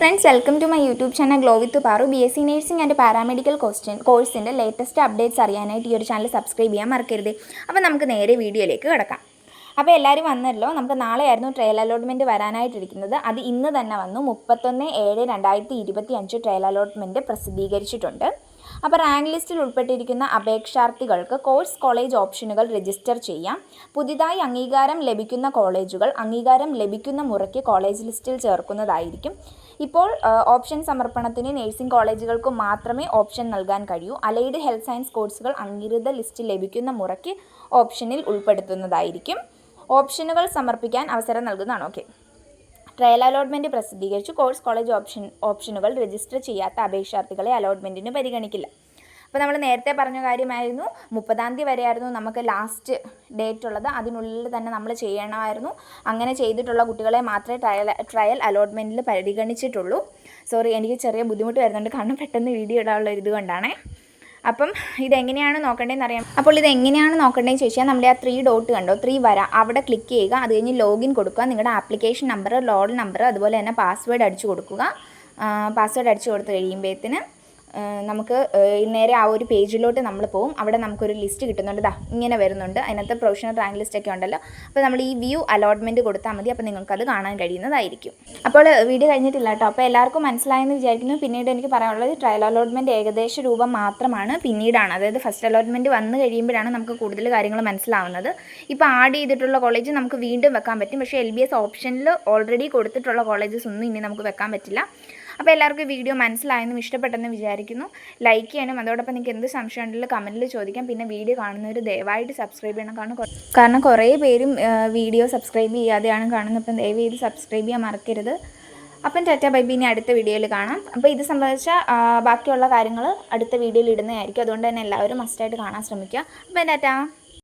Friends welcome to my YouTube channel glow with Paru B S C nursing and paramedical question കോഴ്സിന്റെ latest updates അറിയാനായിട്ട് ഈ ഒരു channel subscribe ചെയ്യാൻ മറക്കരുത്. അപ്പോൾ നമുക്ക് നേരെ വീഡിയോയിലേക്ക് കിടക്കാം. അപ്പോൾ എല്ലാവരും വന്നല്ലോ നമുക്ക് നാളെയായിരുന്നു ട്രയൽ അലോട്ട്മെന്റ് വരാനായിട്ടിരിക്കുന്നത്. അത് ഇന്ന് തന്നെ വന്നു. മുപ്പത്തൊന്ന് ഏഴ് രണ്ടായിരത്തി ഇരുപത്തി അഞ്ച് ട്രയൽ അലോട്ട്മെന്റ് പ്രസിദ്ധീകരിച്ചിട്ടുണ്ട്. അപ്പോൾ റാങ്ക് ലിസ്റ്റിൽ ഉൾപ്പെട്ടിരിക്കുന്ന അപേക്ഷാർത്ഥികൾക്ക് കോഴ്സ് കോളേജ് ഓപ്ഷനുകൾ രജിസ്റ്റർ ചെയ്യാം. പുതിയതായി അംഗീകാരം ലഭിക്കുന്ന കോളേജുകൾ അംഗീകാരം ലഭിക്കുന്ന മുറയ്ക്ക് കോളേജ് ലിസ്റ്റിൽ ചേർക്കുന്നതായിരിക്കും. ഇപ്പോൾ ഓപ്ഷൻ സമർപ്പണത്തിന് നഴ്സിംഗ് കോളേജുകൾക്ക് മാത്രമേ ഓപ്ഷൻ നൽകാൻ കഴിയൂ. അലൈഡ് ഹെൽത്ത് സയൻസ് കോഴ്സുകൾ അംഗീകൃത ലിസ്റ്റ് ലഭിക്കുന്ന മുറയ്ക്ക് ഓപ്ഷനിൽ ഉൾപ്പെടുത്തുന്നതായിരിക്കും. ഓപ്ഷനുകൾ സമർപ്പിക്കാൻ അവസരം നൽകുന്നതാണ്. ഓക്കെ ട്രയൽ അലോട്ട്മെന്റ് പ്രസിദ്ധീകരിച്ചു. കോഴ്സ് കോളേജ് ഓപ്ഷൻ ഓപ്ഷനുകൾ രജിസ്റ്റർ ചെയ്യാത്ത അപേക്ഷാർത്ഥികളെ അലോട്ട്മെന്റിന് പരിഗണിക്കില്ല. അപ്പോൾ നമ്മൾ നേരത്തെ പറഞ്ഞ കാര്യമായിരുന്നു. മുപ്പതാം തീയതി വരെയായിരുന്നു നമുക്ക് ലാസ്റ്റ് ഡേറ്റ് ഉള്ളത്. അതിനുള്ളിൽ തന്നെ നമ്മൾ ചെയ്യണമായിരുന്നു. അങ്ങനെ ചെയ്തിട്ടുള്ള കുട്ടികളെ മാത്രമേ ട്രയൽ ട്രയൽ അലോട്ട്മെന്റിൽ പരിഗണിച്ചിട്ടുള്ളൂ. സോറി എനിക്ക് ചെറിയ ബുദ്ധിമുട്ട് വരുന്നുണ്ട്. കാരണം പെട്ടെന്ന് വീഡിയോ ഇടാനുള്ള ഇത് അപ്പം ഇതെങ്ങനെയാണ് നോക്കേണ്ടതെന്ന് അറിയാം അപ്പോൾ ഇത് എങ്ങനെയാണ് നോക്കേണ്ടതെന്ന് ചോദിച്ചാൽ നമ്മുടെ ആ ത്രീ ഡോട്ട് കണ്ടോ? ത്രീ വര. അവിടെ ക്ലിക്ക് ചെയ്യുക അത് കഴിഞ്ഞ് ലോഗിൻ കൊടുക്കുക നിങ്ങളുടെ ആപ്ലിക്കേഷൻ നമ്പർ ലോഡ് നമ്പർ അതുപോലെ തന്നെ പാസ്വേഡ് അടിച്ചു കൊടുക്കുക. പാസ്വേഡ് അടിച്ചു കൊടുത്ത് കഴിയുമ്പോഴത്തേന് നമുക്ക് നേരെ ആ ഒരു പേജിലോട്ട് നമ്മൾ പോകും അവിടെ നമുക്കൊരു ലിസ്റ്റ് കിട്ടുന്നുണ്ട്. ദാ ഇങ്ങനെ വരുന്നുണ്ട്. അതിനകത്ത് പ്രൊഫഷണൽ റാങ്ക് ലിസ്റ്റ് ഒക്കെ ഉണ്ടല്ലോ. അപ്പോൾ നമ്മൾ ഈ വ്യൂ അലോട്ട്മെന്റ് കൊടുത്താൽ മതി. അപ്പോൾ നിങ്ങൾക്കത് കാണാൻ കഴിയുന്നതായിരിക്കും. അപ്പോൾ വീഡിയോ കഴിഞ്ഞിട്ടില്ല കേട്ടോ. അപ്പോൾ എല്ലാവർക്കും മനസ്സിലായെന്ന് വിചാരിക്കുന്നു. പിന്നീട് എനിക്ക് പറയാനുള്ളത് ട്രയൽ അലോട്ട്മെന്റ് ഏകദേശ രൂപം മാത്രമാണ്. പിന്നീടാണ്. അതായത് ഫസ്റ്റ് അലോട്ട്മെന്റ് വന്നു കഴിയുമ്പോഴാണ് നമുക്ക് കൂടുതൽ കാര്യങ്ങൾ മനസ്സിലാവുന്നത്. ഇപ്പോൾ ആഡ് ചെയ്തിട്ടുള്ള കോളേജ് നമുക്ക് വീണ്ടും വെക്കാൻ പറ്റും. പക്ഷേ എൽ ബി എസ് ഓപ്ഷനിൽ ഓൾറെഡി കൊടുത്തിട്ടുള്ള കോളേജസ് ഒന്നും ഇനി നമുക്ക് വെക്കാൻ പറ്റില്ല. അപ്പോൾ എല്ലാവർക്കും വീഡിയോ മനസ്സിലായെന്നും ഇഷ്ടപ്പെട്ടെന്ന് വിചാരിക്കുന്നു. ലൈക്ക് ചെയ്യാനും അതോടൊപ്പം നിങ്ങൾക്ക് എന്ത് സംശയം ഉണ്ടെങ്കിലും കമന്റിൽ ചോദിക്കാം. പിന്നെ വീഡിയോ കാണുന്നവർ ദയവായിട്ട് സബ്സ്ക്രൈബ് ചെയ്യണം. കാരണം കാരണം കുറേ പേരും വീഡിയോ സബ്സ്ക്രൈബ് ചെയ്യാതെയാണ് കാണുന്നത്. അപ്പം ദയവ് ചെയ്ത് സബ്സ്ക്രൈബ് ചെയ്യാൻ മറക്കരുത്. അപ്പം ടാറ്റ ബൈബി ഇനി അടുത്ത വീഡിയോയിൽ കാണാം. അപ്പോൾ ഇത് സംബന്ധിച്ച ബാക്കിയുള്ള കാര്യങ്ങൾ അടുത്ത വീഡിയോയിൽ ഇടുന്നതായിരിക്കും. അതുകൊണ്ട് തന്നെ എല്ലാവരും മസ്റ്റായിട്ട് കാണാൻ ശ്രമിക്കുക. അപ്പം ടാറ്റ.